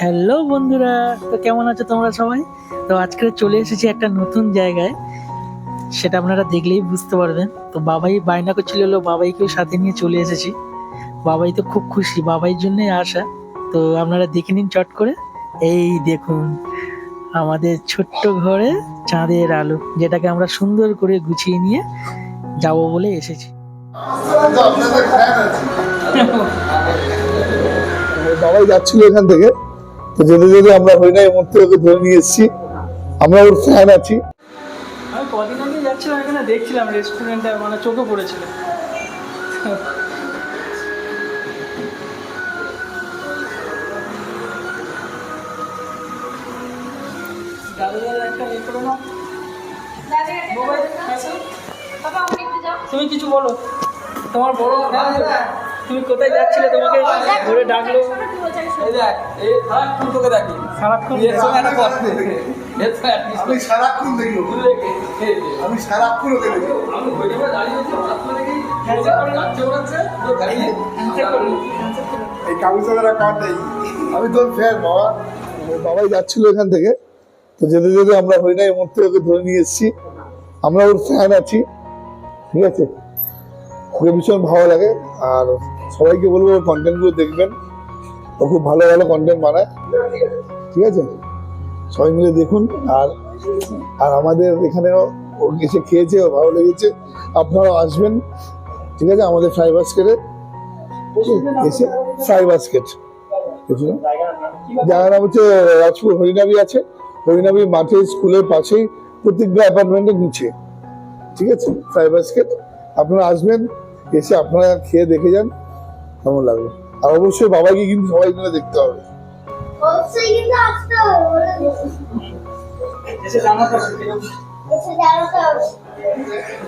Hello বন্ধুরা, তো কেমন আছো তোমরা সবাই? তো আজকে চলে এসেছি একটা নতুন জায়গায়। সেটা আপনারা দেখলেই বুঝতে পারবেন। তো বাবাই বায়না করছিল, হলো বাবাইকেও সাথে নিয়ে চলে এসেছি। বাবাই তো খুব খুশি, বাবাইয়ের জন্যই আসা তো আপনারা দেখে নিন চট করে। এই দেখুন, আমাদের ছোট্ট ঘরে চাঁদের আলো, যেটাকে আমরা সুন্দর করে গুছিয়ে নিয়ে যাব বলে এসেছি। বাবাই যাচ্ছিল এখান থেকে। যেতে যেতে আমরা হরিণাই মূর্তি ওকে ধরে নিয়ে এসেছি। আমরা ওর ফ্যান আছি। আমি কদিন আগে যাচ্ছিলাম, এখানে দেখছিলাম মানে চোখে তুমি কিছু বলো। তোমার বড় তুমি কোথায় যাচ্ছিলে? তোমাকে ঘুরে ডাকলো। এই দেখ, এই সারাক্ষণ তোকে দেখি। সারাক্ষণ এর সঙ্গে একটা কথা। এর সঙ্গে একটা আমি সারাক্ষণ দেখি ওকে। এই যে, আমি সারাক্ষণ ওকে দেখি। আমি হরিণে দাঁড়িয়ে আছি, হঠাৎ দেখি, ও যাচ্ছে ওড়াচ্ছে, তো দাঁড়িয়ে, এই কাগজের অ্যাকাউন্ট নেই। আমি তোর ফ্যান বাবা। বাবাই যাচ্ছিল এখান থেকে। তো যেতে যেতে আমরা হরিণাই মূর্তি ওকে ধরে নিয়ে এসেছি। আমরা ওর ফ্যান আছি। ঠিক আছে? ওকে ভীষণ ভালো লাগে। আর সবাইকে বলব ওর কন্টেন্টগুলো দেখবেন। ও খুব ভালো ভালো কন্টেন্ট বানায়। ঠিক আছে? সবাই মিলে দেখুন। আর আর আমাদের এখানেও ও এসে খেয়েছে, ও ভালো লেগেছে। আপনারাও আসবেন। ঠিক আছে? আমাদের ফ্রাই বাস্কেটে এসে ফ্রাই বাস্কেট বুঝলেন? জায়গার নাম হচ্ছে রাজপুর হরিনাবি আছে। হরিনাবি মাঠে, স্কুলের পাশেই প্রত্যেকটা অ্যাপার্টমেন্টের নিচে ঠিক আছে? ফ্রাই বাস্কেট আপনারা আসবেন, এসে আপনারা খেয়ে দেখে যান। কেমন লাগবে আর অবশ্যই বাবাকে কিন্তু সবাই মিলে দেখতে হবে। অবশ্যই কিন্তু আসতে হবে এসে জানাতে হবে কীরকম এসে জানাতে হবে।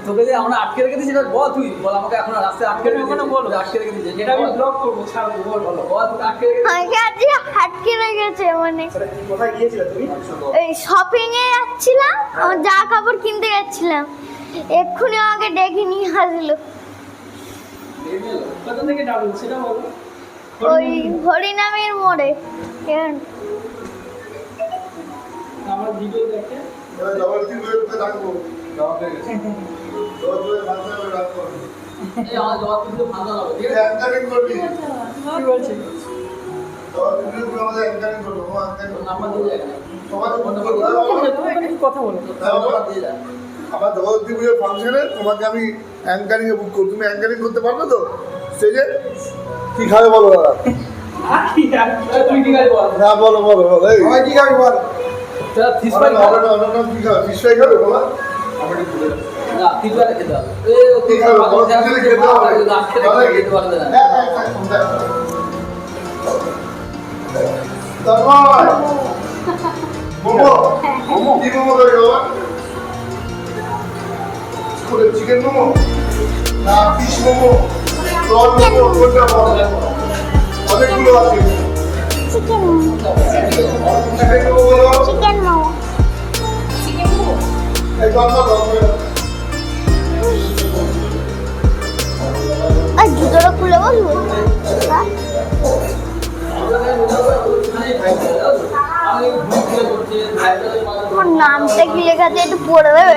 তোকে যে আমরা আটকে রেখে দিয়েছি, এবার বল তুই, বল আমাকে এখন রাস্তায় আটকে রেখে ওখানে বলো। আটকে রেখে দিয়েছে, এটা আমি ব্লগ করব ছাড়বো বল। বলো বল, তোকে আটকে রেখে আমাকে আজকে হাটকে লেগেছে মানে কোথায় গিয়েছিলে তুমি? এই শপিং এ যাচ্ছিলাম আমার জামা কাপড় কিনতে যাচ্ছিলাম। এক্ষুনি আমাকে ডেকে নিয়ে আসলো। কোথা থেকে ডাকলো? সেটা বলো। ওই হরিনামের মোড়ে। কেন? আমার ভিডিও দেখে? এই আমার ফাংশনে তোমাকে আমি অ্যাঙ্কারিং বুক করব। তুমি অ্যাঙ্কারিং করতে পারবে তো? স্টেজে কি খাবে বলো দাদা? আর কি আর কি? তুই ঠিক আছে বল? না বলো বলো বলো কি খাবে বল? তোরা fish fry অন্য খাবি? অন্য অন্য কি খাবে? ফিশ ফ্রাই খাবে বলো? আমি একটু ভুলে যাচ্ছি। না, fish fry খেতে হবে। এ, ও কি fish খাবে? fry বলো খেতে হবে, খেতে হবে না, খেতে হবে, খেতে পারবে না। হ্যাঁ, হ্যাঁ, হ্যাঁ, চিকেন মোমো। না ফিশ মোমো? অনেকগুলো আছে chicken chicken momo chicken momo এই গল্প গল্প আর জুতোটা খুলে বলব? আমার নামটা কি লেখা আছে একটু পড়ে দেবে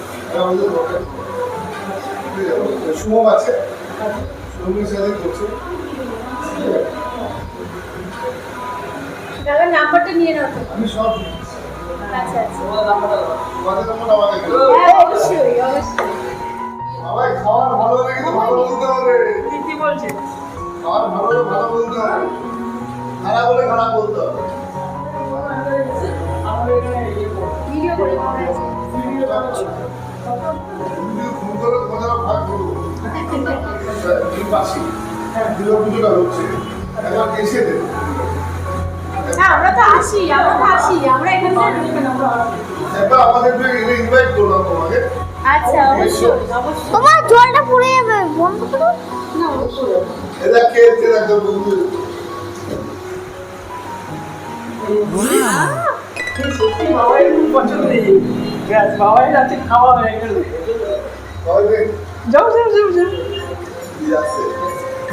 ঠিক আছে, সুমন সাথে করছে দাদা নাম্বারটা নিয়ে নাও আমি সব আচ্ছা আচ্ছা। আমাকে হ্যাঁ অবশ্যই অবশ্যই। সবাই খাওয়ার ভালো হলে কিন্তু ভালো বলতে হবে। কি বলছে। খাওয়ার ভালো হলে ভালো বলতে হবে। খারাপ হলে খারাপ বলতে হবে। আমাদের এখানে ইয়ে করো। ভিডিও হ্যাঁ, দুর্গাপুজোটা হচ্ছে। একবার এসে দে। হ্যাঁ আমরা তো আসি আমরা তো আসি আমরা এখান থেকে ঢুকবে না। একবার আমাদের ইনভাইট করলাম তোমাকে। আচ্ছা অবশ্যই অবশ্যই। তোমার জলটা পড়ে যাবে বন্ধ করো। না অবশ্যই কে এসে বন্ধু। সত্যি বাবাই খুব পছন্দ ব্যাস বাবাই রাতে খাওয়া হয়ে গেল যাও যাও যাও যাও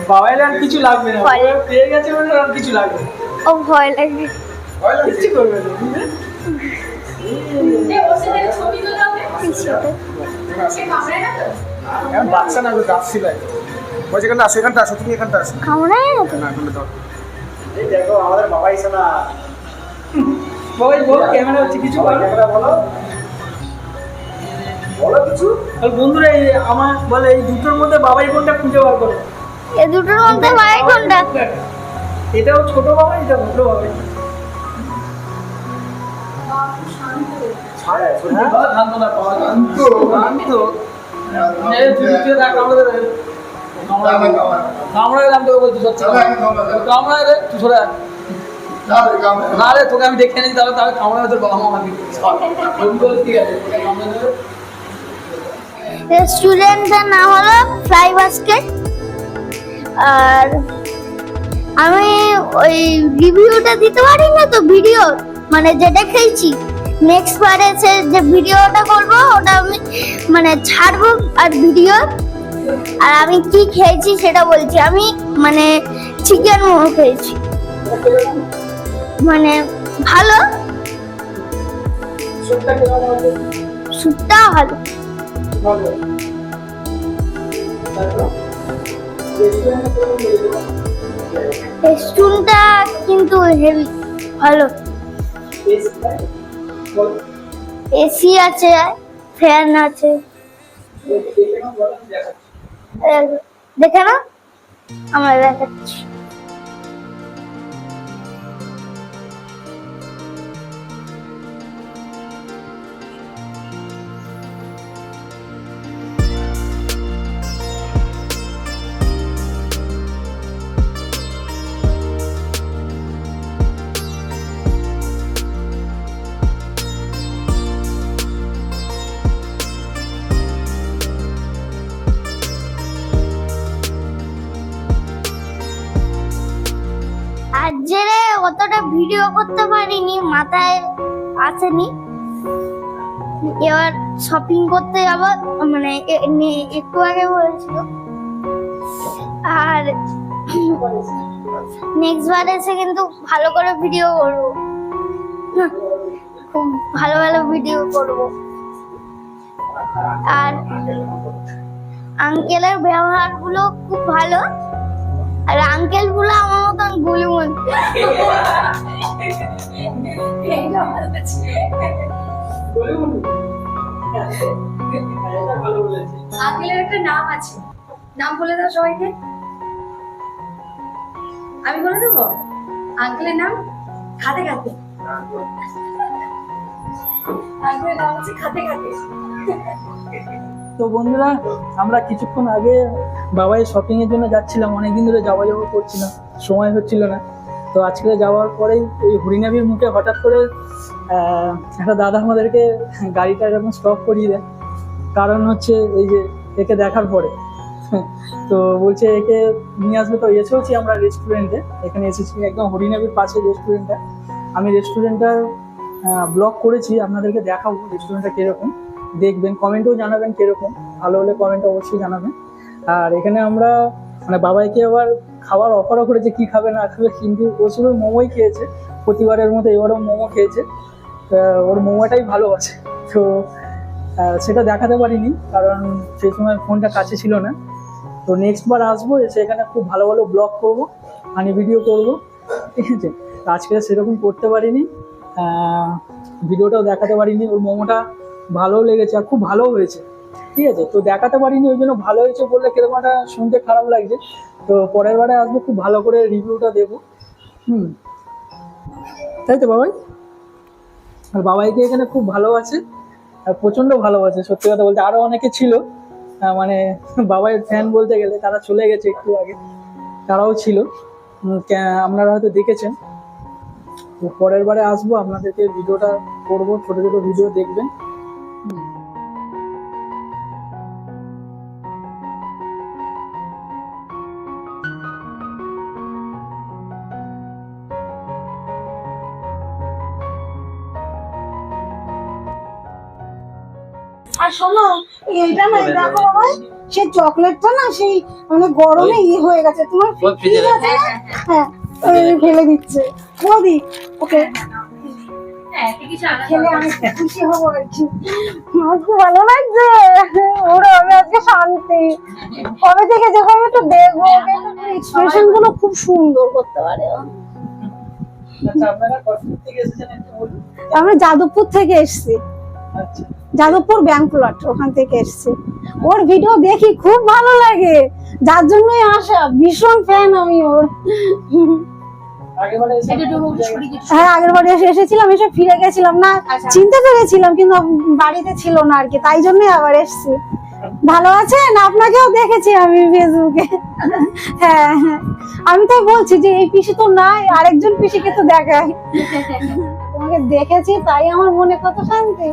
বাবাইয়ের আর কিছু লাগবে না। পেয়ে গেছে মানে আর কিছু লাগবে। ও ভয় লাগে ভয় লাগছে? কিচ্ছু করবে না বাচ্চা না গাছ ছিলাই বলছে এখানটা আসো এখানটা আসো তুমি না এখানটা দেখো আমাদের বাবা এসে না বাবাই বল ক্যামেরা হচ্ছে কিছু ক্যামেরা বলো। বলো কিছু। বন্ধুরা এই আমার বলে এই দুটোর মধ্যে বাবাই কোনটা খুঁজে বার করে? এ দুটোর মধ্যে ভাই কোনটা? এটাও ছোট বাবা এটা বড় বাবাই? হ্যাঁ? সত্যি শান্ত না পাওয়া যায় শান্ত। শান্ত না, এই তুই তুই দেখ কামড়ে দে না, না, না, না। কামড়ে দিলাম তোকে বলছি সত্যি না, না, না, না, না। কামড়ে রে তুই সরে। না, রে, তোকে আমি দেখে নিই তাহলে তাহলে কামড়ে তোর বাবা মা আমি ঠিক আছে রেস্টুরেন্টের নাম হলো ফ্রাই বাস্কেট। আর আমি ওই রিভিউটা দিতে পারি না তো ভিডিও মানে যেটা খেয়েছি নেক্সট বার এসে যে ভিডিওটা করব ওটা আমি মানে ছাড়বো আর ভিডিও। আর আমি কি খেয়েছি সেটা বলছি আমি মানে চিকেন মোমো খেয়েছি। মানে ভালো? স্যুপটা ভালো। রেস্টুরেন্টটা কিন্তু হেভি ভালো। এসি আছে ফ্যান আছে। দেখে না আমরা দেখাচ্ছি। ভিডিও করতে পারিনি, মাথায় আসেনি। এবার শপিং করতে যাব মানে একটু আগে বলেছিল। আর নেক্সট বার এসে কিন্তু ভালো করে ভিডিও করব। খুব ভালো ভালো ভিডিও করব। আর আঙ্কেলের ব্যবহারগুলো খুব ভালো। আর আঙ্কেলগুলো আমার মতন আছে আঙ্কেলের একটা নাম আছে। নাম বলে দাও সবাইকে। আমি বলে দেবো? আঙ্কেলের নাম খাতে খাতে। আঙ্কেলের নাম হচ্ছে খাতে খাতে। তো বন্ধুরা আমরা কিছুক্ষণ আগে বাবাই শপিং এর জন্য যাচ্ছিলাম, অনেকদিন ধরে যাওয়া যাওয়া করছিলাম সময় হচ্ছিল না। তো আজকে যাওয়ার পরেই এই হরিনাবির মুখে হঠাৎ করে একটা দাদা আমাদেরকে গাড়িটা এরকম স্টপ করিয়ে দেয়। কারণ হচ্ছে এই যে একে দেখার পরে। তো বলছে, একে নিয়ে আসবে। তো এসেওছি আমরা রেস্টুরেন্টে এখানে এসেছি একদম হরিনাবির পাশে রেস্টুরেন্টটা আমি রেস্টুরেন্টটা ব্লগ করেছি, আপনাদেরকে দেখাবো রেস্টুরেন্টটা কীরকম। দেখবেন কমেন্টেও জানাবেন কীরকম। ভালো হলে কমেন্ট অবশ্যই জানাবেন। আর এখানে আমরা মানে বাবাইকে আবার খাবার অফারও করেছে, কি খাবে, না খাবে, কিন্তু ও শুধু মোমোই খেয়েছে। প্রতিবারের মতো এবারও মোমো খেয়েছে। ওর মোমোটাই ভালোবাসে। তো সেটা দেখাতে পারিনি, কারণ সেই সময় ফোনটা কাছে ছিল না। তো নেক্সট বার আসব, এসে এখানে খুব ভালো ভালো ব্লগ করব মানে ভিডিও করব। ঠিক আছে? আজকে সেরকম করতে পারিনি। ভিডিওটাও দেখাতে পারিনি। ওর মোমোটা ভালোও লেগেছে আর খুব ভালো হয়েছে। ঠিক আছে, তো দেখাতে পারিনি, ওই জন্য ভালো হয়েছে বললে কীরকম একটা শুনতে খারাপ লাগছে। তো পরের বারে আসব, খুব ভালো করে রিভিউটা দেবো। হুম। তাই তো বাবাই? আর বাবাইকে এখানে খুব ভালোবাসে, আর প্রচণ্ড ভালোবাসে, সত্যি কথা বলতে আরও অনেকে ছিল। মানে বাবাইয়ের ফ্যান বলতে গেলে তারা চলে গেছে একটু আগে, তারাও ছিল। আপনারা হয়তো দেখেছেন। পরের বারে আসব, আপনাদেরকে ভিডিওটা করব, ছোটো ছোটো ভিডিও দেখবেন। আর শোনো এইটা না এই দেখো বাবা সেই চকলেটটা না সেই মানে গরমে ইয়ে হয়ে গেছে। তোমার ঠিক আছে? হ্যাঁ ফেলে দিচ্ছে। বৌদি ওকে। হ্যাঁ খেলে আমি খুশি হব আর কি। আমার খুব ভালো লাগছে। ওরা আমি আজকে শান্তি। কবে থেকে যখন আমি একটু দেখব এক্সপ্রেশনগুলো খুব সুন্দর করতে পারে। ও। আচ্ছা আমরা যাদবপুর থেকে এসেছি। আচ্ছা। যাদবপুর ব্যাংকুলাট ওখান থেকে এসেছি। ওর ভিডিও দেখি খুব ভালো লাগে। যার জন্যই আসা ভীষণ ফ্যান আমি ওর। হ্যাঁ আগের বারে এসে এসেছিলাম এসে ফিরে গেছিলাম না চিনতে পেরেছিলাম কিন্তু বাড়িতে ছিল না আর কি তাই জন্যই আবার এসেছি। ভালো আছেন? আপনাকেও দেখেছি আমি ফেসবুকে। হ্যাঁ হ্যাঁ। আমি তাই বলছি যে এই পিসি তো নাই আরেকজন পিসিকে তো দেখায় তোমাকে দেখেছি তাই আমার মনে কত শান্তি।